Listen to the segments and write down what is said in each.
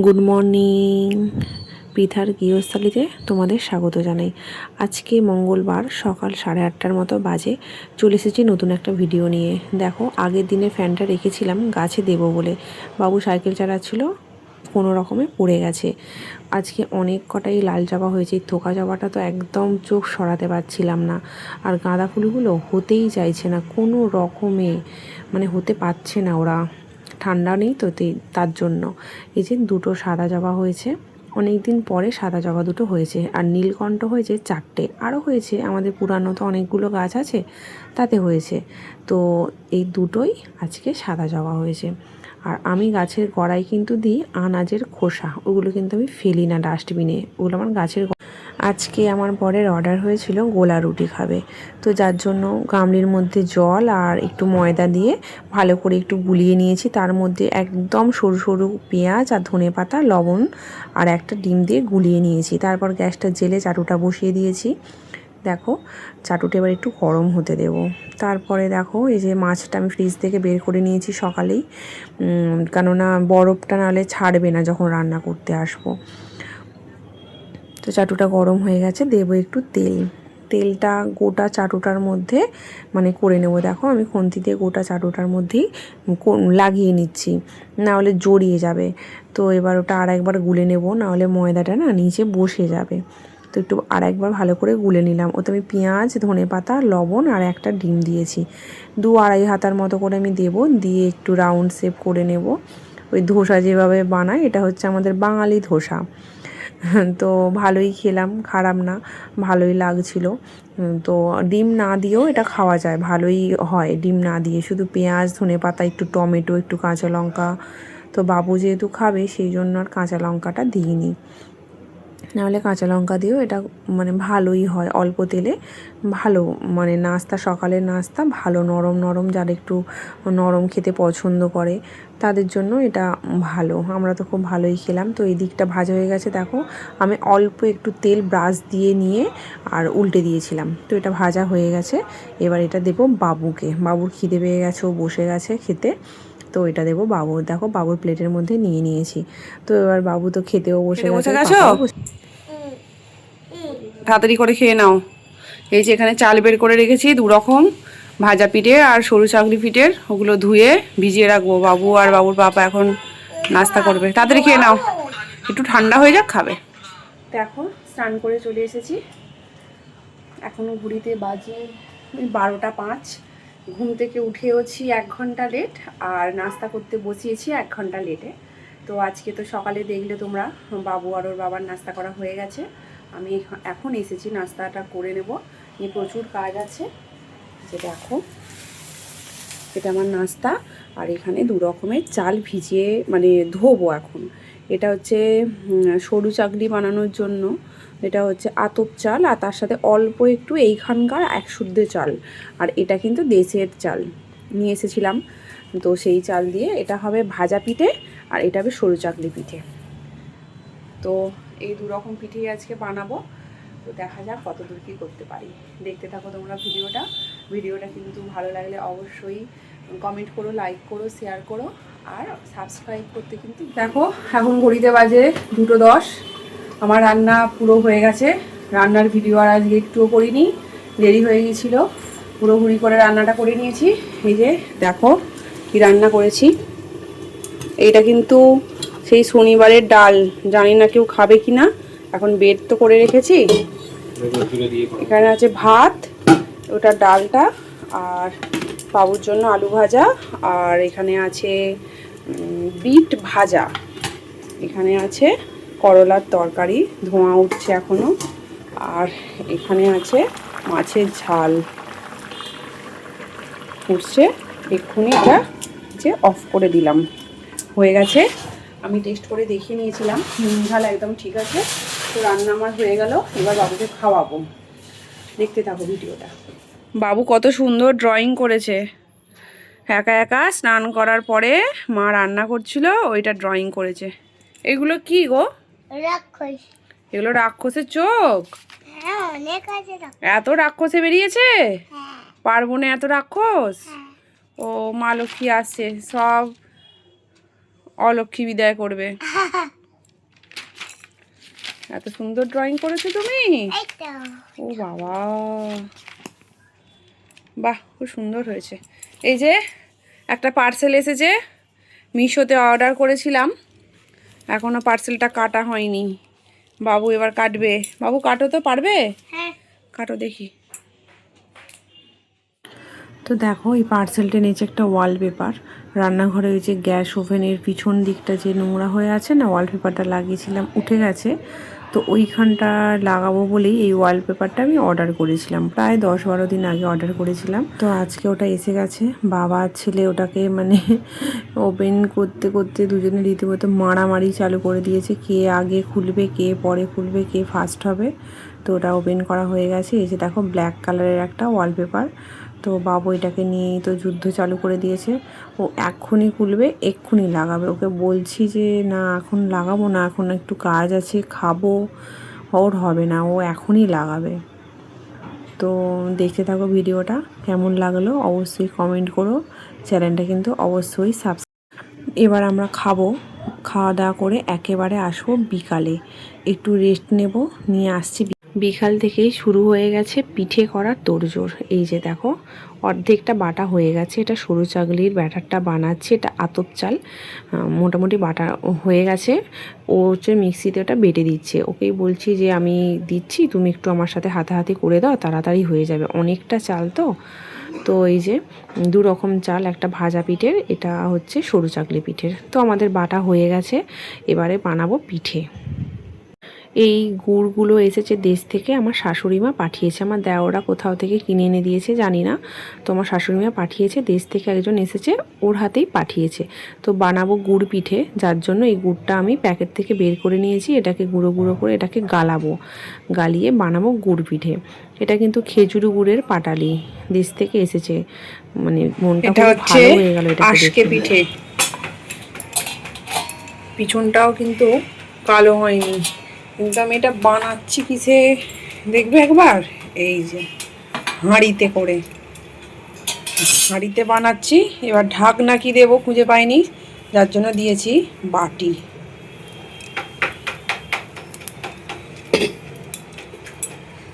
Good morning পৃথার গৃহস্থালিতে তোমাদের স্বাগত জানাই। আজকে মঙ্গলবার সকাল সাড়ে আটটার মতো বাজে চলে এসেছি নতুন একটা ভিডিও নিয়ে। দেখো, আগের দিনে ফ্যানটা রেখেছিলাম, গাছে দেবো বলে। বাবু সাইকেল চালাচ্ছিল, কোনো রকমে পড়ে গেছে। আজকে অনেক কটাই লাল জবা হয়েছে থোকা জবাটা তো একদম চোখ সরাতে পারছিলাম না। আর গাঁদা ফুলগুলো হতেই চাইছে না, কোনো রকমে মানে হতে পারছে না ওরা। ঠান্ডা নেই তো তার জন্য। এই যে দুটো সাদা জবা হয়েছে। অনেক দিন পরে সাদা জবা দুটো হয়েছে। আর নীলকণ্ঠ হয়েছে চারটে। আরও হয়েছে। আমাদের পুরানো তো অনেকগুলো গাছ আছে, তাতে হয়েছে। তো এই দুটোই আজকে সাদা জবা হয়েছে। আর আমি গাছের গোড়ায় কিন্তু দিই আনাজের খোসা। ওগুলো কিন্তু আমি ফেলি না, ডাস্টবিনে। ওগুলো আমার গাছের আজকে আমার বরের অর্ডার হয়েছিল গোলা রুটি খাবে। তো যার জন্য গামলির মধ্যে জল আর একটু ময়দা দিয়ে ভালো করে একটু গুলিয়ে নিয়েছি। তার মধ্যে একদম সরু সরু পেঁয়াজ আর ধনে পাতা, লবণ আর একটা ডিম দিয়ে গুলিয়ে নিয়েছি। তারপর গ্যাসটা জেলে চাটুটা বসিয়ে দিয়েছি। দেখো, চাটুটা এবার একটু গরম হতে দেব। তারপরে দেখো, এই যে মাছটা আমি ফ্রিজ থেকে বের করে নিয়েছি সকালেই। কেননা বরফটা নাহলে ছাড়বে না যখন রান্না করতে আসব। তো চাটুটা গরম হয়ে গেছে, দেবো একটু তেল। তেলটা গোটা চাটুটার মধ্যে মানে করে নেব। দেখো আমি খুন্তি দিয়ে গোটা চাটুটার মধ্যেই লাগিয়ে নিচ্ছি না হলে জড়িয়ে যাবে। তো এবার ওটা আর একবার গুলে নেব না হলে ময়দাটা না নিচে বসে যাবে। তো একটু আর একবার ভালো করে গুলে নিলাম। ওতে আমি পেঁয়াজ, ধনে পাতা, লবণ আর একটা ডিম দিয়েছি। দু আড়াই হাতার মতো করে আমি দেবো, দিয়ে একটু রাউন্ড শেপ করে নেব। ওই ধোসা যেভাবে বানায়, এটা হচ্ছে আমাদের বাঙালি ধোসা। তো ভালোই খেলাম, খারাপ না, ভালোই লাগছিল। তো ডিম না দিয়েও এটা খাওয়া যায়, ভালোই হয় ডিম না দিয়ে। শুধু পেঁয়াজ, ধনে পাতা, একটু টমেটো, একটু কাঁচা লঙ্কা। তো বাবু যেহেতু খাবে, সেই জন্য আর কাঁচা লঙ্কাটা দিইনি। নাহলে কাঁচা লঙ্কা দিয়েও এটা মানে ভালোই হয়, অল্প তেলে ভালো। মানে নাস্তা, সকালের নাস্তা ভালো, নরম নরম, যারা একটু নরম খেতে পছন্দ করে। তাদের জন্য এটা ভালো। আমরা তো খুব ভালোই খেলাম। তো এই দিকটা ভাজা হয়ে গেছে দেখো। আমি অল্প একটু তেল ব্রাশ দিয়ে নিয়ে আর উল্টে দিয়েছিলাম। তো এটা ভাজা হয়ে গেছে। এবার এটা দেবো বাবুকে। বাবুর খিদে পেয়ে গেছে ও বসে গেছে খেতে। তো এটা দেবো বাবুর। দেখো বাবুর প্লেটের মধ্যে নিয়ে নিয়েছি। তো এবার বাবু তো খেতেও বসে গেছে তাড়াতাড়ি করে খেয়ে নাও। এই যে এখানে চাল বের করে রেখেছি দু রকম ভাজা পিঠে আর সরু চাকলি পিঠের, ওগুলো ধুয়ে ভিজিয়ে রাখব। বাবু আর বাবুর পাপা এখন নাস্তা করবে। তাড়াতাড়ি খেয়ে নাও। একটু ঠান্ডা হয়ে যাক, খাবে। দেখো, স্নান করে চলে এসেছি। এখনও ঘুড়িতে বাজে বারোটা পাঁচ। ঘুম থেকে উঠেওছি এক ঘণ্টা লেট আর নাস্তা করতে বসিয়েছি এক ঘণ্টা লেটে তো আজকে তো সকালে দেখলে তোমরা, বাবু আর ওর বাবার নাস্তা করা হয়ে গেছে। আমি এখন এসেছি, নাস্তাটা করে নেব। নিয়ে প্রচুর কাজ আছে। যে দেখো। এটা আমার নাস্তা, আর এখানে দু রকমের চাল ভিজিয়ে মানে ধোবো এখন। এটা হচ্ছে সরু চাকলি বানানোর জন্য। এটা হচ্ছে আতপ চাল, আর তার সাথে অল্প একটু এইখানকার এক শুদ্ধ চাল। আর এটা কিন্তু দেশের চাল। নিয়ে এসেছিলাম। তো সেই চাল দিয়ে এটা হবে ভাজা পিঠে, আর এটা হবে সরু চাকলি পিঠে। তো এই দু রকম পিঠেই আজকে বানাবো। তো দেখা যাক কত দূর কী করতে পারি। দেখতে থাকো তোমরা ভিডিওটা। ভিডিওটা কিন্তু ভালো লাগলে অবশ্যই কমেন্ট করো লাইক করো শেয়ার করো, আর সাবস্ক্রাইব করতে কিন্তু দেখো, এখন ঘড়িতে বাজে দুটো দশ। আমার রান্না পুরো হয়ে গেছে। রান্নার ভিডিও আর আজকে একটুও করিনি, দেরি হয়ে গেছিল পুরো ঘুরি করে রান্নাটা করে নিয়েছি। এই যে দেখো কি রান্না করেছি। এইটা কিন্তু সেই শনিবারের ডাল, জানি না কেউ খাবে কি না এখন বেড তো করে রেখেছি। এখানে আছে ভাত, ওটা ডালটা আর বাবুর জন্য আলু ভাজা আর এখানে আছে বিট ভাজা। এখানে আছে করলার তরকারি, ধোঁয়া উঠছে এখনও। আর এখানে আছে মাছের ঝাল। উঠছে, এক্ষুনি এটা যে অফ করে দিলাম। হয়ে গেছে। আমি টেস্ট করে দেখিয়ে নিয়েছিলাম। নুন ঝাল একদম ঠিক আছে। তো রান্না আমার হয়ে গেল এবার বাবুকে খাওয়াবো। দেখতে থাকো ভিডিওটা। বাবু কত সুন্দর ড্রয়িং করেছে। একা একা স্নান করার পরে মা রান্না করছিল ওইটা ড্রয়িং করেছে। এগুলো কি গো? রাক্ষস। এগুলো রাক্ষসের চোখ? হ্যাঁ অনেক আছে রাক্ষস এত রাক্ষসে বেরিয়েছে? হ্যাঁ। পারব না এত রাক্ষস? হ্যাঁ। ও মা লক্ষ্মী আসছে সব অলক্ষ্মী বিদায় করবে। এত সুন্দর ড্রয়িং করেছ তুমি? ও বাবা। বাহ খুব সুন্দর হয়েছে। এই যে একটা পার্সেল এসেছে মিশোতে অর্ডার করেছিলাম। এখনও পার্সেলটা কাটা হয়নি। বাবু এবার কাটবে। বাবু কাটো তো পারবে? হ্যাঁ। কাটো দেখি। তো দেখো এই পার্সেলটা নিচে একটা ওয়ালপেপার রান্নাঘরে ওই যে গ্যাস ওভেনের পিছন দিকটা যে নোংরা হয়ে আছে না ওয়ালপেপারটা লাগিয়েছিলাম উঠে গেছে। তো ওইখানটা লাগাবো বলেই এই ওয়ালপেপারটা আমি অর্ডার করেছিলাম। প্রায় দশ বারো দিন আগে অর্ডার করেছিলাম। তো আজকে ওটা এসে গেছে। বাবা ছেলে ওটাকে মানে ওপেন করতে করতে দুজনে রীতিমতো মারামারি চালু করে দিয়েছে। কে আগে খুলবে, কে পরে খুলবে, কে ফার্স্ট হবে। তো ওটা ওপেন করা হয়ে গেছে। এসে দেখো ব্ল্যাক কালারের একটা ওয়ালপেপার তো বাবু এটাকে নিয়েই তো যুদ্ধ চালু করে দিয়েছে। ও এক্ষুনি খুলবে, এক্ষুনি লাগাবে। ওকে বলছি যে, না, এখন লাগাবো না, এখন একটু কাজ আছে, খাব। ওর হবে না, ও এখনই লাগাবে। তো দেখতে থাকো ভিডিওটা, কেমন লাগল অবশ্যই কমেন্ট করো। চ্যানেলটা কিন্তু অবশ্যই সাবস্ক্রাইব এবার আমরা খাব। খাওয়া দাওয়া করে একেবারে আসব বিকালে। একটু রেস্ট নেব, নিয়ে আসছি বিকাল থেকেই শুরু হয়ে গেছে পিঠে করার তোড়জোড়। এই যে দেখো, অর্ধেকটা বাটা হয়ে গেছে। এটা সরু চাগলির ব্যাটারটা বানাচ্ছে, এটা আতপ চাল। মোটামুটি বাটা হয়ে গেছে। ও হচ্ছে মিক্সিতে ওটা বেটে দিচ্ছে। ওকেই বলছি যে, আমি দিচ্ছি, তুমি একটু আমার সাথে হাতাহাতি করে দাও, তাড়াতাড়ি হয়ে যাবে। অনেকটা চাল তো। তো এই যে দু রকম চাল, একটা ভাজা পিঠের, এটা হচ্ছে সরু চাকলি পিঠের। তো আমাদের বাটা হয়ে গেছে। এবারে বানাবো পিঠে। এই গুড়গুলো এসেছে দেশ থেকে। আমার শাশুড়ি মা পাঠিয়েছে। আমার দেওরা কোথাও থেকে কিনে এনে দিয়েছে জানি না। তো আমার শাশুড়ি মা পাঠিয়েছে দেশ থেকে একজন এসেছে ওর হাতেই পাঠিয়েছে। তো বানাবো গুড় পিঠে যার জন্য এই গুড়টা আমি প্যাকেট থেকে বের করে নিয়েছি। এটাকে গুঁড়ো গুঁড়ো করে এটাকে গালাবো। গালিয়ে বানাবো গুড় পিঠে। এটা কিন্তু খেজুর গুড়ের পাটালি। দেশ থেকে এসেছে। মানে মনটা খুব ভালো হয়ে গেল এটা আজকে পিঠে। পিছনটাও কিন্তু কালো হয়নি। কিন্তু আমি এটা বানাচ্ছি কিসে? দেখবে একবার? এই যে, হাঁড়িতে করে। হাঁড়িতে বানাচ্ছি, এবার ঢাকনা কি দেবো খুঁজে পাইনি, যার জন্য দিয়েছি বাটি।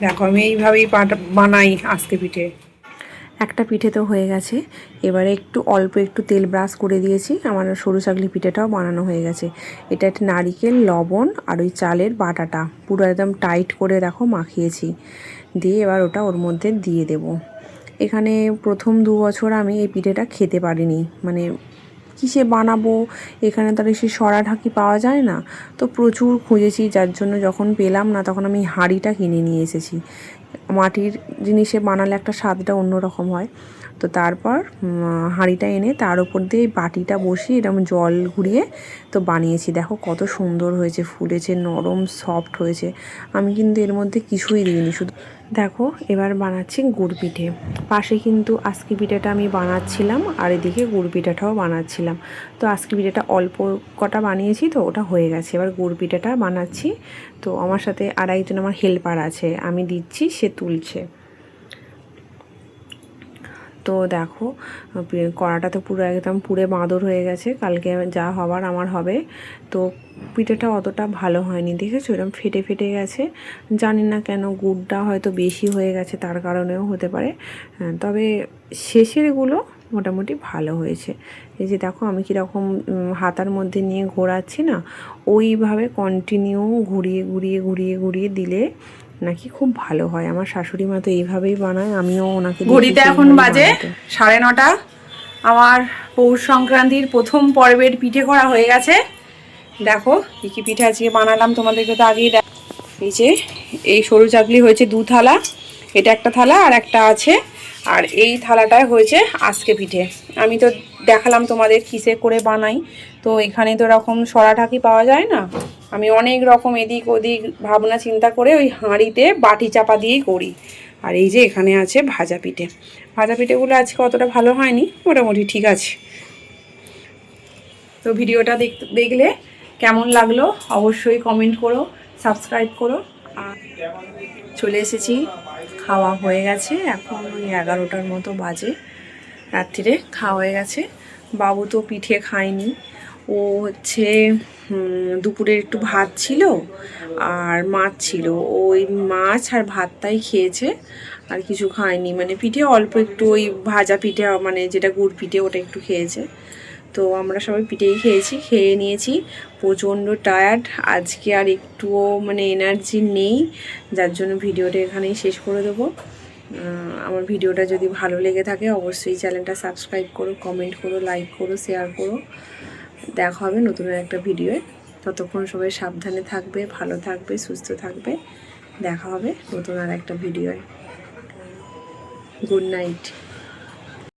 দেখো, আমি এইভাবেই পাটা বানাই আজকে পিঠে। একটা পিঠে তো হয়ে গেছে। এবারে একটু অল্প একটু তেল ব্রাশ করে দিয়েছি। আমার সরু চাকলি পিঠেটাও বানানো হয়ে গেছে। এটা একটা নারিকেল, লবণ আর ওই চালের বাটাটা। পুরো একদম টাইট করে দেখো মাখিয়েছি। দিয়ে এবার ওটা ওর মধ্যে দিয়ে দেব। এখানে প্রথম দু বছর আমি এই পিঠেটা খেতে পারিনি। মানে কিসে বানাবো? এখানে তো আর সে সরা ঢাকি পাওয়া যায় না। তো প্রচুর খুঁজেছি, যার জন্য যখন পেলাম না, তখন আমি হাঁড়িটা কিনে নিয়ে এসেছি। মাটির জিনিসে বানালে একটা স্বাদটা অন্যরকম হয়। তো তারপর হাঁড়িটা এনে তার উপর দিয়ে বাটিটা বসিয়ে এরকম জল ঘুরিয়ে তো বানিয়েছি। দেখো কত সুন্দর হয়েছে, ফুলেছে, নরম সফট হয়েছে। আমি কিন্তু এর মধ্যে কিছুই দিইনি, শুধু দেখো এবার বানাচ্ছি গুড় পিঠে। পাশে কিন্তু আজকে পিঠাটা আমি বানাচ্ছিলাম আর এদিকে গুড় পিঠাটাও বানাচ্ছিলাম। তো আজকে পিঠাটা অল্প কটা বানিয়েছি তো ওটা হয়ে গেছে। এবার গুড় পিঠাটা বানাচ্ছি। তো আমার সাথে আর একজন আমার হেল্পার আছে, আমি দিচ্ছি, সে তুলছে। তো দেখো কড়াটা তো পুরো একদম পুরে বাঁদর হয়ে গেছে। কালকে যা হবার আমার হবে। তো পিঠেটা অতটা ভালো হয়নি দেখেছ? এরকম ফেটে ফেটে গেছে। জানি না কেন গুড়টা হয়তো বেশি হয়ে গেছে তার কারণেও হতে পারে। হ্যাঁ, তবে শেষেরগুলো মোটামুটি ভালো হয়েছে। এই যে দেখো আমি কীরকম হাতার মধ্যে নিয়ে ঘোরাচ্ছি না ওইভাবে কন্টিনিউ ঘুরিয়ে ঘুরিয়ে ঘুরিয়ে ঘুরিয়ে দিলে নাকি খুব ভালো হয়। আমার শাশুড়ি মা তো এইভাবেই বানায় আমিও ওনাকে ঘড়িতে এখন বাজে সাড়ে নটা। আমার পৌষ সংক্রান্তির প্রথম পর্বের পিঠে করা হয়ে গেছে। দেখো কী কী পিঠে আজকে বানালাম তোমাদেরকে তো আগেই দেখ- এই যে এই সরু চাকলি হয়েছে দু থালা। এটা একটা থালা আর একটা আছে। আর এই থালাটায় হয়েছে আজকে পিঠে। আমি তো দেখালাম তোমাদের কিসে করে বানাই। তো এখানে তো এরকম সরা ঢাকি পাওয়া যায় না? আমি অনেক রকম এদিক ওদিক ভাবনা চিন্তা করে ওই হাঁড়িতে বাটি চাপা দিয়েই করি। আর এই যে এখানে আছে ভাজা পিঠে। ভাজা পিঠেগুলো আজকে অতটা ভালো হয়নি, মোটামুটি ঠিক আছে। তো ভিডিওটা দেখ- দেখলে কেমন লাগল অবশ্যই কমেন্ট করো সাবস্ক্রাইব করো। আর চলে এসেছি, খাওয়া হয়ে গেছে, এখন ওই এগারোটার মতো বাজে। রাত্রিরে খাওয়া হয়ে গেছে। বাবু তো পিঠে খায়নি। ও হচ্ছে হুম, দুপুরে একটু ভাত ছিল আর মাছ ছিল। ওই মাছ আর ভাতটাই খেয়েছে আর কিছু খায়নি। মানে পিঠে অল্প একটু ওই ভাজা পিঠে মানে যেটা গুড় পিঠে ওটা একটু খেয়েছে। তো আমরা সবাই পিঠেই খেয়েছি খেয়ে নিয়েছি। প্রচণ্ড টায়ার্ড আজকে আর একটুও মানে এনার্জি নেই যার জন্য ভিডিওটা এখানেই শেষ করে দেবো। আমার ভিডিওটা যদি ভালো লেগে থাকে অবশ্যই চ্যানেলটা সাবস্ক্রাইব করো কমেন্ট করো লাইক করো শেয়ার করো। দেখা হবে নতুন একটা ভিডিওয়ে। ততক্ষণ সবাই সাবধানে থাকবে, ভালো থাকবে, সুস্থ থাকবে। দেখা হবে নতুন আর একটা ভিডিওয়ে। Good night.